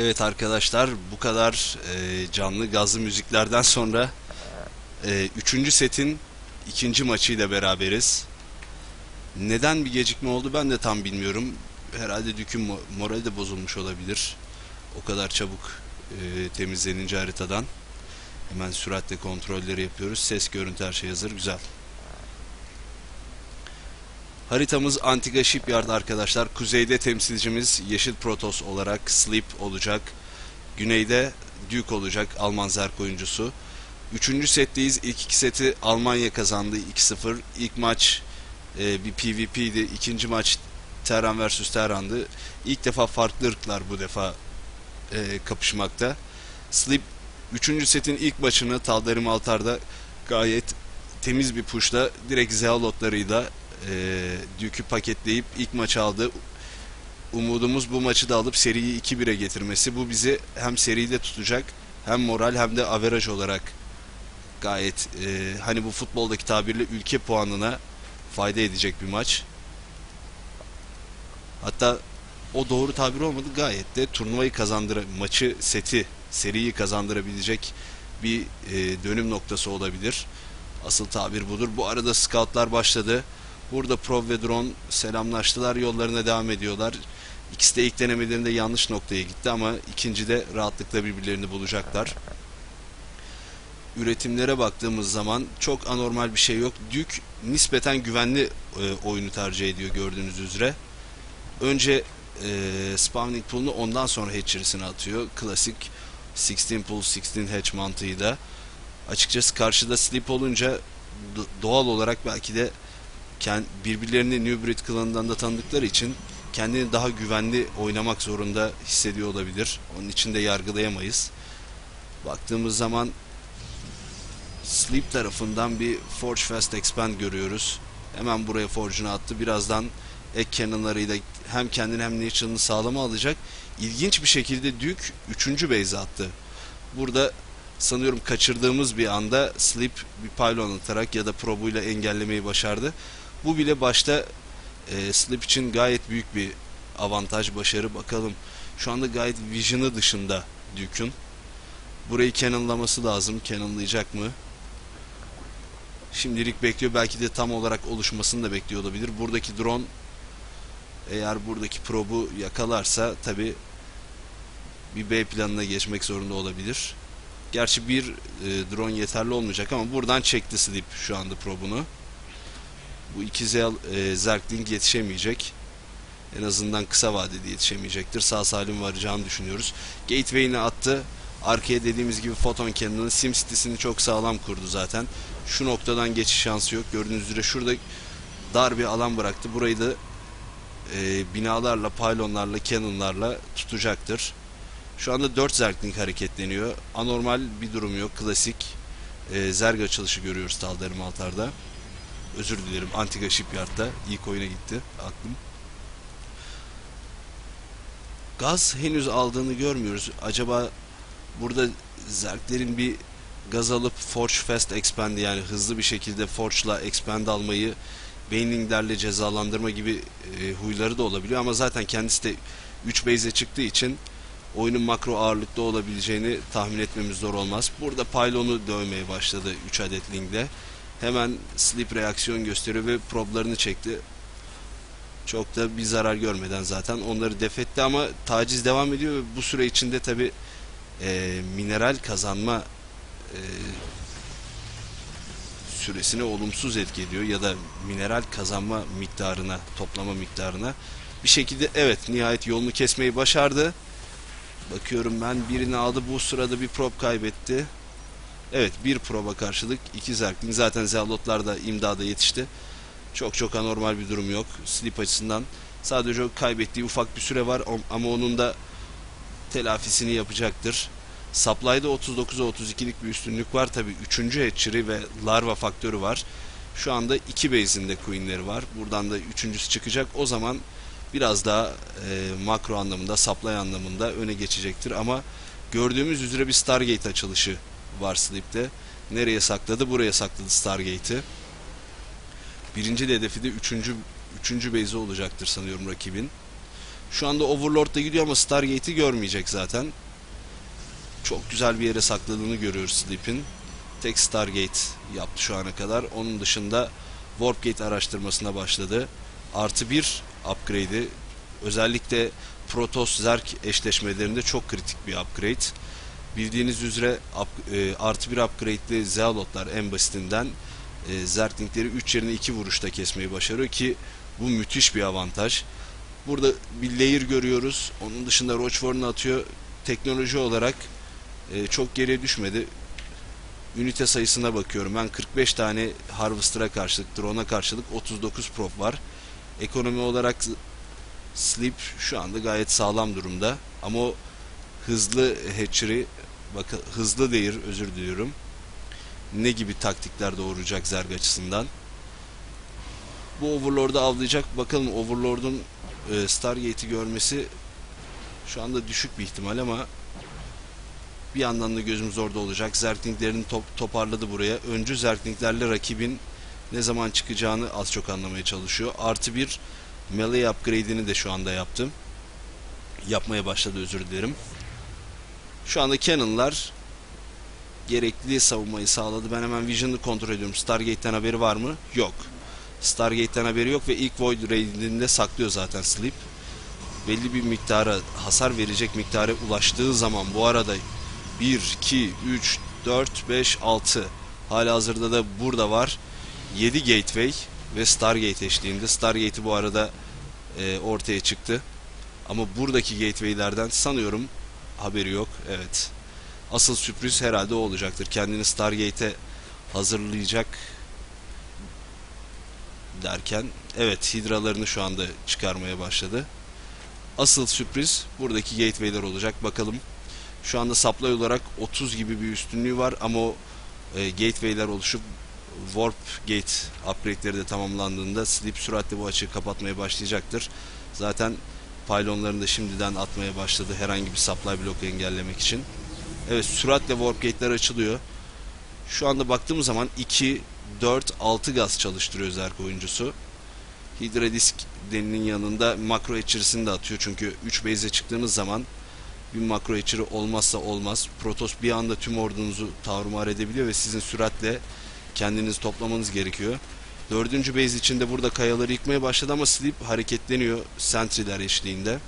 Evet arkadaşlar bu kadar e, canlı gazlı müziklerden sonra e, üçüncü setin ikinci maçıyla beraberiz. Neden bir gecikme oldu ben de tam bilmiyorum. Herhalde Dük'ün mo- morali de bozulmuş olabilir. O kadar çabuk e, temizlenince haritadan. Hemen süratle kontrolleri yapıyoruz. Ses, görüntü her şey hazır. Güzel. Haritamız Antigua Shipyard arkadaşlar. Kuzeyde temsilcimiz Yeşil Protoss olarak Sleep olacak. Güneyde Duke olacak Alman zerk oyuncusu. Üçüncü setteyiz. İlk iki seti Almanya kazandı 2-0. İlk maç e, bir PvP'di. İkinci maç Terran vs Terran'dı. İlk defa farklı ırklar bu defa e, kapışmakta. Sleep üçüncü setin ilk maçını Taldarim Altar'da gayet temiz bir pushla direkt Zealotlarıyla e, Duke'ü paketleyip ilk maçı aldı. Umudumuz bu maçı da alıp seriyi 2-1'e getirmesi. Bu bizi hem seride tutacak hem moral hem de averaj olarak gayet e, hani bu futboldaki tabirle ülke puanına fayda edecek bir maç. Hatta o doğru tabir olmadı gayet de turnuvayı kazandıra maçı seti seriyi kazandırabilecek bir e, dönüm noktası olabilir. Asıl tabir budur. Bu arada scoutlar başladı. Burada Prov ve Drone selamlaştılar. Yollarına devam ediyorlar. İkisi de ilk denemelerinde yanlış noktaya gitti ama ikincide rahatlıkla birbirlerini bulacaklar. Üretimlere baktığımız zaman çok anormal bir şey yok. Dük nispeten güvenli e, oyunu tercih ediyor gördüğünüz üzere. Önce e, spawning pool'unu ondan sonra hatchery'sine atıyor. Klasik 16 pool 16 hatch mantığıyla. Açıkçası karşıda sleep olunca do- doğal olarak belki de birbirlerini New Breed klanından da tanıdıkları için kendini daha güvenli oynamak zorunda hissediyor olabilir. Onun için de yargılayamayız. Baktığımız zaman Sleep tarafından bir Forge Fast Expand görüyoruz. Hemen buraya Forge'unu attı. Birazdan ek cannonlarıyla hem kendini hem Nature'ını sağlama alacak. İlginç bir şekilde Duke 3. base attı. Burada sanıyorum kaçırdığımız bir anda Sleep bir pylon atarak ya da probuyla engellemeyi başardı. Bu bile başta e, Sleep için gayet büyük bir avantaj, başarı. Bakalım şu anda gayet vision'ı dışında Duke'un. Burayı cannonlaması lazım. Cannonlayacak mı? Şimdilik bekliyor. Belki de tam olarak oluşmasını da bekliyor olabilir. Buradaki drone eğer buradaki probu yakalarsa tabi bir B planına geçmek zorunda olabilir. Gerçi bir e, drone yeterli olmayacak ama buradan çekti Sleep şu anda probunu. Bu iki zel, e, Zergling yetişemeyecek. En azından kısa vadede yetişemeyecektir. Sağ salim varacağını düşünüyoruz. Gateway'ini attı. Arkaya dediğimiz gibi Photon Cannon'ın SimCity'sini çok sağlam kurdu zaten. Şu noktadan geçiş şansı yok. Gördüğünüz üzere şurada dar bir alan bıraktı. Burayı da e, binalarla, pylonlarla, cannonlarla tutacaktır. Şu anda 4 Zergling hareketleniyor. Anormal bir durum yok. Klasik e, Zerg açılışı görüyoruz Taldarim Altar'da. Özür dilerim. Antigua Shipyard'da. ilk oyuna gitti aklım. Gaz henüz aldığını görmüyoruz. Acaba burada Zerglerin bir gaz alıp Forge Fast Expand yani hızlı bir şekilde Forge'la Expand almayı Baneling'lerle cezalandırma gibi e, huyları da olabiliyor ama zaten kendisi de 3 base'e çıktığı için oyunun makro ağırlıkta olabileceğini tahmin etmemiz zor olmaz. Burada pylon'u dövmeye başladı 3 adet Ling'de. Hemen sleep reaksiyon gösteriyor ve problarını çekti. Çok da bir zarar görmeden zaten onları defetti ama taciz devam ediyor ve bu süre içinde tabi e, mineral kazanma e, süresine olumsuz etki ediyor ya da mineral kazanma miktarına, toplama miktarına bir şekilde evet nihayet yolunu kesmeyi başardı. Bakıyorum ben birini aldı bu sırada bir prop kaybetti. Evet bir proba karşılık iki zerkling zaten zealotlar da imdada yetişti. Çok çok anormal bir durum yok slip açısından. Sadece kaybettiği ufak bir süre var ama onun da telafisini yapacaktır. Supply'da 39'a 32'lik bir üstünlük var tabi. Üçüncü hatchery ve larva faktörü var. Şu anda iki base'inde queen'leri var. Buradan da üçüncüsü çıkacak. O zaman biraz daha e, makro anlamında, supply anlamında öne geçecektir. Ama gördüğümüz üzere bir Stargate açılışı var Sleep'te. Nereye sakladı? Buraya sakladı Stargate'i. Birinci de hedefi de üçüncü, üçüncü base'i olacaktır sanıyorum rakibin. Şu anda Overlord'da gidiyor ama Stargate'i görmeyecek zaten. Çok güzel bir yere sakladığını görüyoruz Sleep'in. Tek Stargate yaptı şu ana kadar. Onun dışında Warpgate araştırmasına başladı. Artı bir upgrade'i özellikle Protoss Zerg eşleşmelerinde çok kritik bir upgrade. Bildiğiniz üzere up- e, artı bir upgrade'li Zealotlar en basitinden e, Zerglingleri 3 yerine 2 vuruşta kesmeyi başarıyor ki bu müthiş bir avantaj. Burada bir layer görüyoruz. Onun dışında Rochefort atıyor. Teknoloji olarak e, çok geriye düşmedi. Ünite sayısına bakıyorum. Ben 45 tane Harvester'a karşılık, drone'a karşılık 39 prop var. Ekonomi olarak Sleep şu anda gayet sağlam durumda. Ama o hızlı hatchery, bak hızlı değil özür diliyorum. Ne gibi taktikler doğuracak Zerg açısından. Bu Overlord'u avlayacak. Bakalım Overlord'un e, Stargate'i görmesi şu anda düşük bir ihtimal ama bir yandan da gözümüz orada olacak. Zerglinglerini top, toparladı buraya. Öncü Zerglinglerle rakibin ne zaman çıkacağını az çok anlamaya çalışıyor. Artı bir melee upgrade'ini de şu anda yaptım. Yapmaya başladı özür dilerim. Şu anda Cannon'lar gerekli savunmayı sağladı. Ben hemen Vision'ı kontrol ediyorum. Stargate'ten haberi var mı? Yok. Stargate'ten haberi yok ve ilk Void Raid'inde saklıyor zaten Sleep. Belli bir miktara, hasar verecek miktara ulaştığı zaman bu arada 1, 2, 3, 4, 5, 6 hala hazırda da burada var. 7 Gateway ve Stargate eşliğinde. Stargate'i bu arada e, ortaya çıktı. Ama buradaki gateway'lerden sanıyorum haberi yok. Evet. Asıl sürpriz herhalde o olacaktır. Kendini Stargate'e hazırlayacak derken evet hidralarını şu anda çıkarmaya başladı. Asıl sürpriz buradaki gateway'ler olacak. Bakalım. Şu anda supply olarak 30 gibi bir üstünlüğü var ama e, gateway'ler oluşup Warp Gate upgrade'leri de tamamlandığında Sleep süratle bu açığı kapatmaya başlayacaktır. Zaten pylonlarını da şimdiden atmaya başladı herhangi bir supply block engellemek için. Evet süratle Warp Gate'ler açılıyor. Şu anda baktığımız zaman 2, 4, 6 gaz çalıştırıyor Zerg oyuncusu. Hydra Disk deninin yanında makro etçirisini de atıyor. Çünkü 3 base'e çıktığınız zaman bir makro etçiri olmazsa olmaz. Protoss bir anda tüm ordunuzu tarumar edebiliyor ve sizin süratle kendinizi toplamanız gerekiyor. Dördüncü base içinde burada kayaları yıkmaya başladı ama Sleep hareketleniyor sentry'ler eşliğinde.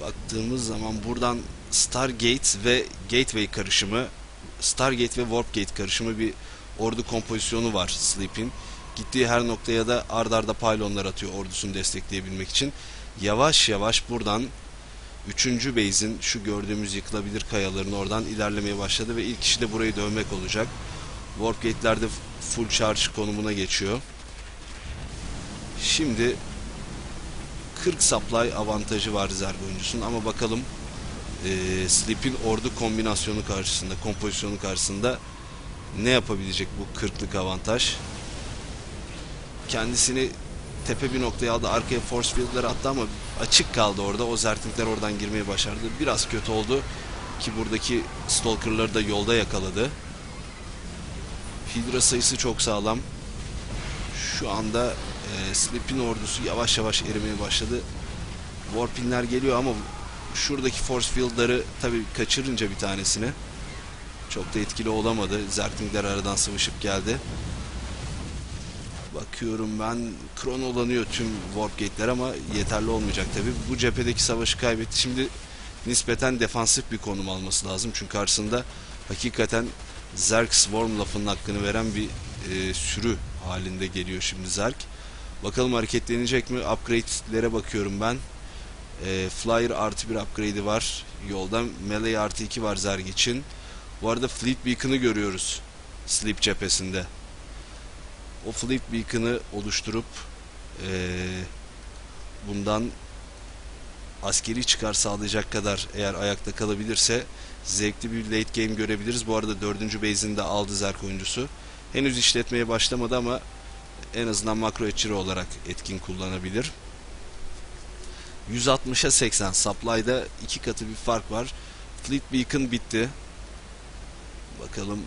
Baktığımız zaman buradan Stargate ve Gateway karışımı Stargate ve Warpgate karışımı bir ordu kompozisyonu var Sleep'in. Gittiği her noktaya da ard arda pylonlar atıyor ordusunu destekleyebilmek için. Yavaş yavaş buradan 3. base'in şu gördüğümüz yıkılabilir kayaların oradan ilerlemeye başladı ve ilk kişi de burayı dövmek olacak. Warp gate'ler de full charge konumuna geçiyor. Şimdi 40 supply avantajı var Zerg oyuncusunun ama bakalım e, Sleep'in ordu kombinasyonu karşısında, kompozisyonu karşısında ne yapabilecek bu 40'lık avantaj? Kendisini tepe bir noktaya aldı. Arkaya force field'ları attı ama açık kaldı orada. O zertinkler oradan girmeyi başardı. Biraz kötü oldu ki buradaki stalker'ları da yolda yakaladı. Hydra sayısı çok sağlam. Şu anda e, Sleep'in ordusu yavaş yavaş erimeye başladı. Warpinler geliyor ama şuradaki force field'ları tabii kaçırınca bir tanesini çok da etkili olamadı. Zerklingler aradan sıvışıp geldi. Bakıyorum ben kronolanıyor tüm warp gate'ler ama yeterli olmayacak tabi. Bu cephedeki savaşı kaybetti. Şimdi nispeten defansif bir konum alması lazım. Çünkü karşısında hakikaten Zerg Swarm lafının hakkını veren bir e, sürü halinde geliyor şimdi Zerg. Bakalım hareketlenecek mi? Upgrade'lere bakıyorum ben. E, Flyer artı bir upgrade'i var. Yolda Melee artı 2 var Zerg için. Bu arada Fleet Beacon'ı görüyoruz. Sleep cephesinde. O Fleet Beacon'ı oluşturup e, bundan askeri çıkar sağlayacak kadar eğer ayakta kalabilirse zevkli bir late game görebiliriz. Bu arada dördüncü base'ini de aldı Zerk oyuncusu. Henüz işletmeye başlamadı ama en azından makro etçiri olarak etkin kullanabilir. 160'a 80 supply'da iki katı bir fark var. Fleet Beacon bitti. Bakalım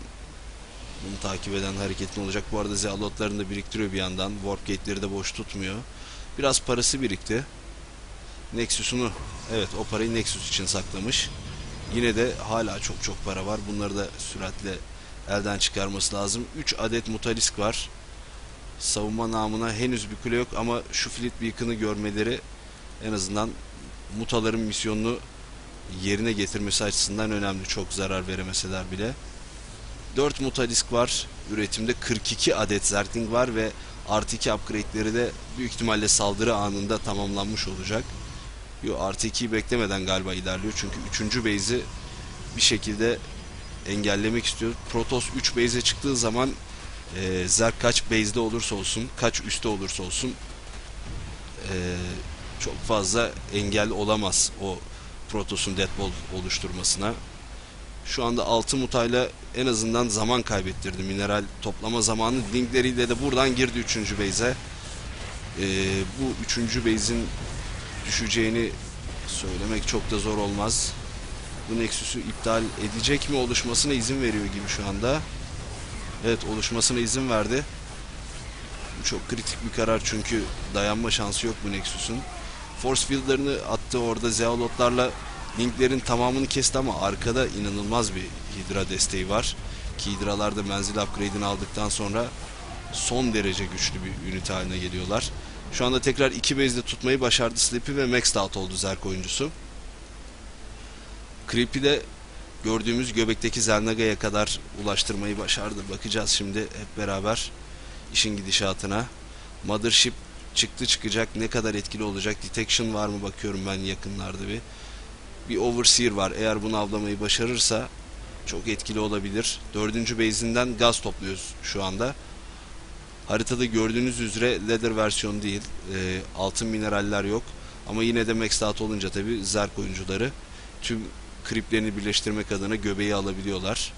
bunu takip eden hareketin olacak. Bu arada zealotlarını da biriktiriyor bir yandan. Warp gate'leri de boş tutmuyor. Biraz parası birikti. Nexus'unu evet o parayı Nexus için saklamış. Yine de hala çok çok para var. Bunları da süratle elden çıkarması lazım. 3 adet mutalisk var. Savunma namına henüz bir kule yok ama şu Fleet Beacon'ı görmeleri en azından mutaların misyonunu yerine getirmesi açısından önemli. Çok zarar veremeseler bile. 4 mutalisk var. Üretimde 42 adet Zergling var ve artı 2 upgrade'leri de büyük ihtimalle saldırı anında tamamlanmış olacak. Yo artı 2'yi beklemeden galiba ilerliyor. Çünkü 3. base'i bir şekilde engellemek istiyor. Protoss 3 base'e çıktığı zaman e, Zerg kaç base'de olursa olsun, kaç üstte olursa olsun e, çok fazla engel olamaz o Protoss'un Deathball oluşturmasına. Şu anda 6 mutayla en azından zaman kaybettirdi. Mineral toplama zamanı linkleriyle de buradan girdi 3. base'e. E, bu 3. base'in düşeceğini söylemek çok da zor olmaz. Bu Nexus'u iptal edecek mi oluşmasına izin veriyor gibi şu anda. Evet oluşmasına izin verdi. Bu çok kritik bir karar çünkü dayanma şansı yok bu Nexus'un. Force field'larını attı orada Zealot'larla linklerin tamamını kesti ama arkada inanılmaz bir Hydra desteği var. Ki Hydra'lar da menzil upgrade'ini aldıktan sonra son derece güçlü bir ünite haline geliyorlar. Şu anda tekrar iki base'de tutmayı başardı Sleepy ve maxed out oldu Zerk oyuncusu. Creepy de gördüğümüz göbekteki Zernaga'ya kadar ulaştırmayı başardı. Bakacağız şimdi hep beraber işin gidişatına. Mothership çıktı çıkacak ne kadar etkili olacak detection var mı bakıyorum ben yakınlarda bir bir overseer var eğer bunu avlamayı başarırsa çok etkili olabilir dördüncü base'inden gaz topluyoruz şu anda haritada gördüğünüz üzere leather versiyon değil e, altın mineraller yok. Ama yine de out olunca tabi zerk oyuncuları tüm kriplerini birleştirmek adına göbeği alabiliyorlar.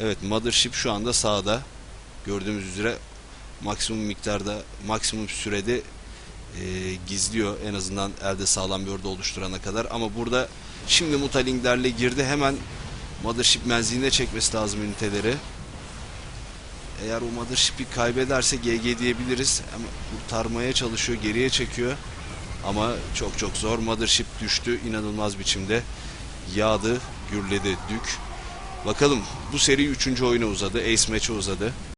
Evet mothership şu anda sağda. Gördüğümüz üzere maksimum miktarda maksimum sürede e, gizliyor. En azından elde sağlam bir ordu oluşturana kadar. Ama burada şimdi mutalinglerle girdi. Hemen mothership menziline çekmesi lazım üniteleri eğer o mothership'i kaybederse GG diyebiliriz. Ama kurtarmaya çalışıyor geriye çekiyor. Ama çok çok zor. Mothership düştü inanılmaz biçimde. Yağdı gürledi dük. Bakalım bu seri 3. oyuna uzadı ace maç'a uzadı